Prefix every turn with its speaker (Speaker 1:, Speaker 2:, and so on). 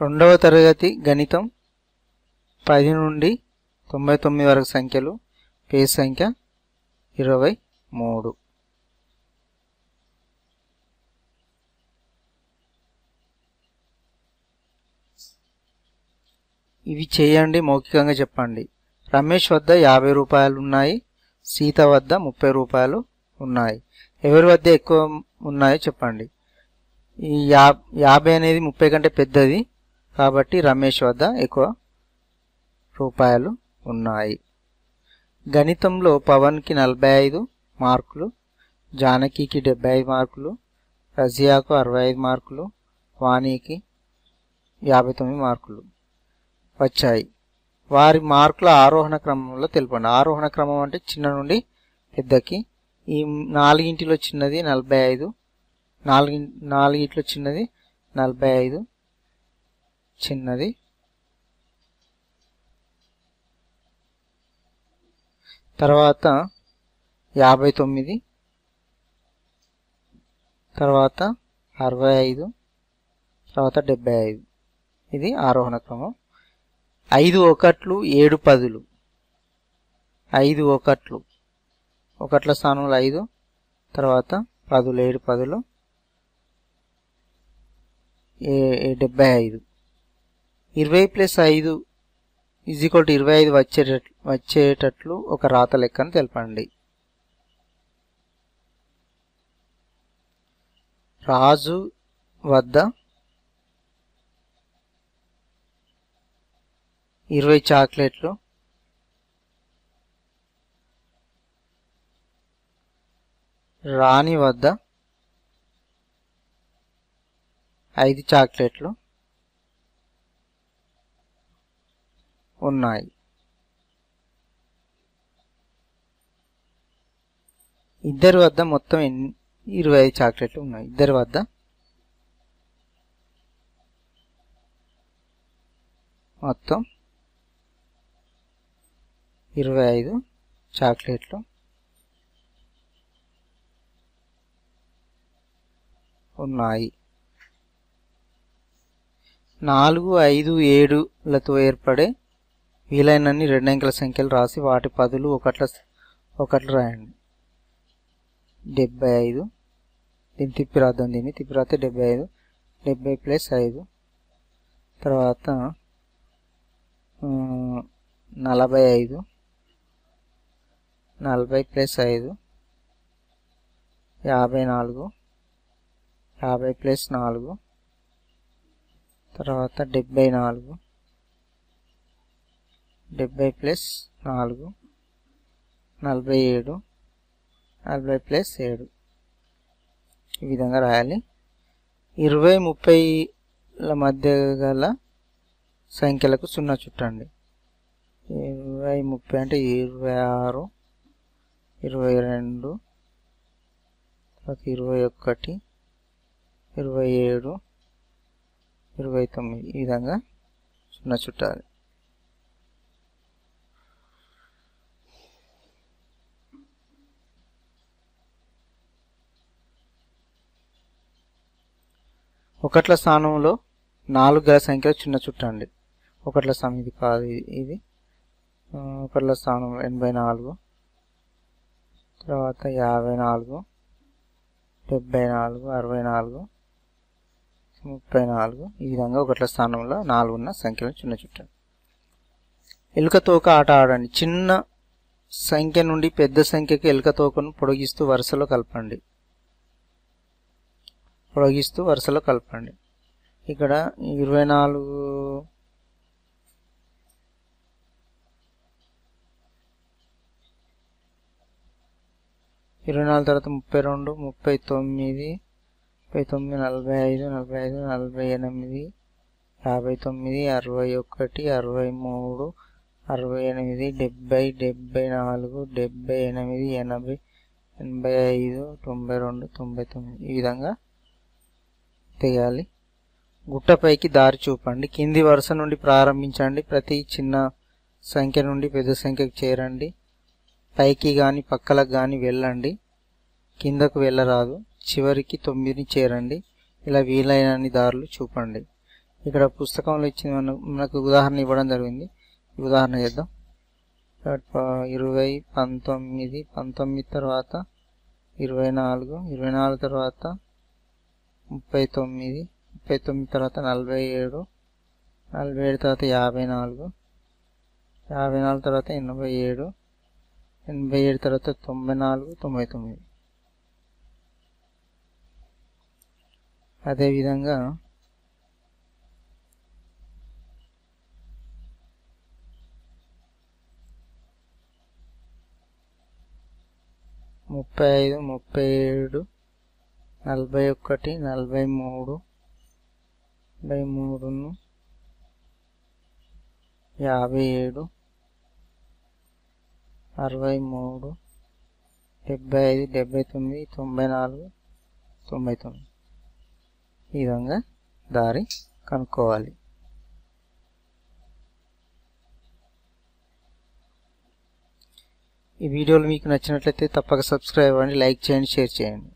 Speaker 1: రెండవ తరగతి గణితం పది నుండి తొంభై తొమ్మిది వరకు సంఖ్యలు పేజ్ సంఖ్య ఇరవై మూడు. ఇవి చేయండి మౌఖికంగా చెప్పండి. రమేష్ వద్ద యాభై రూపాయలు ఉన్నాయి సీత వద్ద ముప్పై రూపాయలు ఉన్నాయి. ఎవరి వద్ద ఎక్కువ ఉన్నాయో చెప్పండి. ఈ యా యాభై అనేది ముప్పై కంటే పెద్దది. కాబట్టి రమేష్ వద్ద ఎక్కువ రూపాయలు ఉన్నాయి. గణితంలో పవన్కి నలభై ఐదు మార్కులు జానకికి డెబ్బై ఐదు మార్కులు రజియాకు అరవై ఐదు మార్కులు వాణికి యాభై తొమ్మిది మార్కులు వచ్చాయి. వారి మార్కుల ఆరోహణ క్రమంలో తెలుపండి. ఆరోహణ క్రమం అంటే చిన్న నుండి పెద్దకి. ఈ నాలుగింటిలో చిన్నది నలభై ఐదు నాలుగి నాలుగింటిలో చిన్నది నలభై ఐదు చిన్నది. తర్వాత యాభై తొమ్మిది తర్వాత అరవై ఐదు తర్వాత డెబ్బై ఐదు ఇది ఆరోహణ క్రమం ఐదు ఒకట్లు ఏడు పదులు. ఐదు ఒకట్లు. ఒకట్ల స్థానంలో ఐదు. తర్వాత పదులు ఏడు పదులు. ఏ డెబ్బై ఐదు ఇరవై ప్లస్ ఐదు ఈజ్ ఈక్వల్ టు ఇరవై ఐదు వచ్చేటట్లు వచ్చేటట్లు ఒక రాత లెక్కను తెలపండి. రాజు వద్ద ఇరవై చాక్లెట్లు రాణి వద్ద ఐదు చాక్లెట్లు ఉన్నాయి. ఇద్దరి వద్ద మొత్తం ఎన్ని ఇరవై ఐదు చాక్లెట్లు ఉన్నాయి. ఇద్దరి వద్ద మొత్తం ఇరవై ఐదు చాక్లెట్లు ఉన్నాయి. నాలుగు ఐదు ఏడులతో ఏర్పడే వీలైనన్ని రెండు అంకెల సంఖ్యలు రాసి వాటి పదులు ఒకట్ల ఒకట్లు రాయండి. డెబ్బై ఐదు దీన్ని తిప్పి రాద్దాం దీన్ని. తిప్పి రాస్తే డెబ్బై ఐదు డెబ్బై ప్లస్ ఐదు. తర్వాత నలభై ఐదు నలభై ప్లస్ ఐదు యాభై నాలుగు యాభై ప్లస్ నాలుగు తర్వాత డెబ్బై నాలుగు డెబ్బై ప్లస్ నాలుగు నలభై ఏడు నలభై ప్లస్ ఏడు. ఈ విధంగా రాయాలి. ఇరవై ముప్పైల మధ్య గల సంఖ్యలకు సున్నా చుట్టండి. ఇరవై ముప్పై అంటే ఇరవై ఆరు ఇరవై రెండు తర్వాత ఇరవై ఒకటి ఇరవై ఏడు ఇరవై తొమ్మిది. ఈ విధంగా సున్నా చుట్టాలి. ఒకట్ల స్థానంలో నాలుగు గల సంఖ్యలు చిన్న చుట్టండి. ఒకట్ల స్థానం ఇది కాదు ఇది ఒకట్ల స్థానం ఎనభై నాలుగు. తర్వాత యాభై నాలుగు డెబ్బై నాలుగు అరవై నాలుగు ముప్పై నాలుగు. ఈ విధంగా ఒకట్ల స్థానంలో నాలుగు ఉన్న సంఖ్యలు చిన్న చుట్టండి. ఎలుక తోక ఆట ఆడండి. చిన్న సంఖ్య నుండి పెద్ద సంఖ్యకి ఎలుక తోకను పొడిగిస్తూ వరుసలో కలపండి. పొడిగిస్తూ వరుసలో కలపండి. ఇక్కడ ఇరవై నాలుగు ఇరవై నాలుగు తర్వాత ముప్పై రెండు ముప్పై తొమ్మిది ముప్పై తొమ్మిది నలభై ఐదు నలభై ఐదు నలభై ఎనిమిది యాభై తొమ్మిది అరవై ఒకటి అరవై మూడు అరవై ఎనిమిది డెబ్బై డెబ్బై నాలుగు డెబ్బై ఎనిమిది ఎనభై ఎనభై ఐదు తొంభై రెండు తొంభై తొమ్మిది. ఈ విధంగా తెయాలి గుట్టపైకి దారి చూపండి. కింది వరుస నుండి ప్రారంభించండి. ప్రతి చిన్న సంఖ్య నుండి పెద్ద సంఖ్యకు చేరండి. పైకి కానీ పక్కలకు కానీ వెళ్ళండి. కిందకు వెళ్ళరాదు. చివరికి తొమ్మిదిని చేరండి. ఇలా వీలైనన్ని దారులు చూపండి. ఇక్కడ పుస్తకంలో ఇచ్చిన మనకు ఉదాహరణ ఇవ్వడం జరిగింది. ఉదాహరణ చేద్దాం. ఇరవై పంతొమ్మిది పంతొమ్మిది తర్వాత ఇరవై నాలుగు ఇరవై నాలుగు తర్వాత ముప్పై తొమ్మిది ముప్పై తొమ్మిది తర్వాత నలభై ఏడు నలభై ఏడు తర్వాత యాభై నాలుగు యాభై నాలుగు తర్వాత ఎనభై ఏడు ఎనభై ఏడు తర్వాత తొంభై నాలుగు తొంభై తొమ్మిది. అదేవిధంగా ముప్పై ఐదు ముప్పై ఏడు నలభై ఒకటి నలభై మూడు నలభై మూడును యాభై ఏడు అరవై మూడు డెబ్బై ఐదు డెబ్బై తొమ్మిది తొంభై నాలుగు తొంభై తొమ్మిది ఈ విధంగా దారి కనుక్కోవాలి. ఈ వీడియోలు మీకు నచ్చినట్లయితే తప్పక సబ్స్క్రైబ్ అవ్వండి లైక్ చేయండి షేర్ చేయండి.